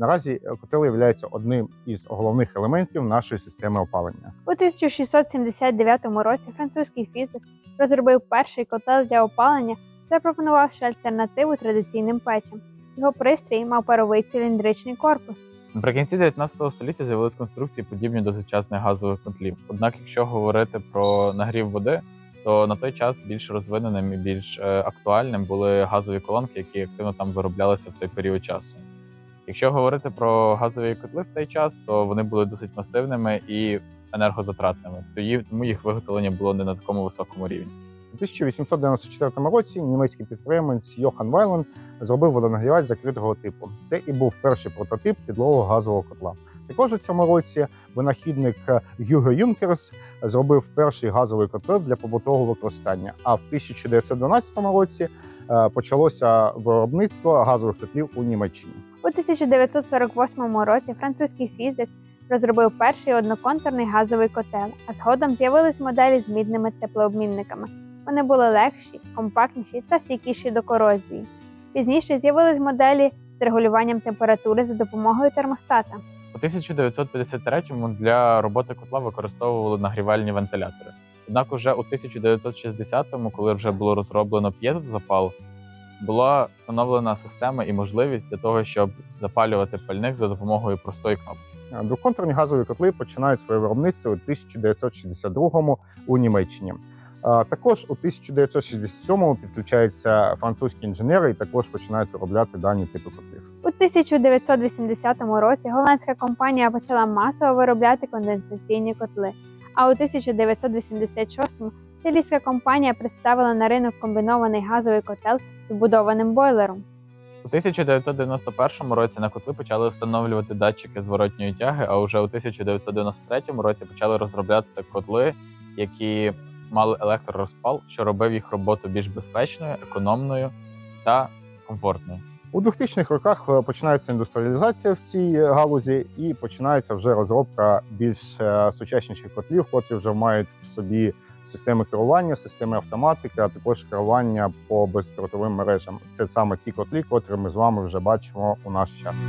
Наразі е, котел є одним із головних елементів нашої системи опалення. У 1679 році французький фізик розробив перший котел для опалення, запропонувавши альтернативу традиційним печам. Його пристрій мав паровий циліндричний корпус. Наприкінці 19 століття з'явились конструкції, подібні до сучасних газових котлів. Однак, якщо говорити про нагрів води, то на той час більш розвиненим і більш е, актуальним були газові колонки, які активно там вироблялися в той період часу. Якщо говорити про газові котли в той час, то вони були досить масивними і енергозатратними, тому їх виготовлення було не на такому високому рівні. У 1894 році німецький підприємець Йохан Вайлен зробив водонагрівач закритого типу. Це і був перший прототип підлогового газового котла. Також у цьому році винахідник Гюго Юнкерс зробив перший газовий котел для побутового використання. А в 1912 році е, почалося виробництво газових котлів у Німеччині. У 1948 році французький фізик розробив перший одноконтурний газовий котел, а згодом з'явились моделі з мідними теплообмінниками. Вони були легші, компактніші та стійкіші до корозії. Пізніше з'явились моделі з регулюванням температури за допомогою термостата. У 1953-му для роботи котла використовували нагрівальні вентилятори. Однак уже у 1960-му, коли вже було розроблено п'єзозапал, була встановлена система і можливість для того, щоб запалювати пальник за допомогою простої кнопки. Е, Двоконтурні газові котли починають своє виробництво у 1962 у Німеччині. Е, Також у 1967 підключаються французькі інженери і також починають виробляти дані типи котлів. У 1980 році голландська компанія почала масово виробляти конденсаційні котли. А у 1986-му італійська компанія представила на ринок комбінований газовий котел з вбудованим бойлером. У 1991 році на котли почали встановлювати датчики зворотньої тяги, а вже у 1993 році почали розроблятися котли, які мали електророзпал, що робив їх роботу більш безпечною, економною та комфортною. У 2000-х роках е, починається індустріалізація в цій е, галузі, і починається вже розробка більш е, сучасніших котлів, котрі вже мають в собі системи керування, системи автоматики, а також керування по бездротовим мережам. Це саме ті котлі, котрі ми з вами вже бачимо у наш час.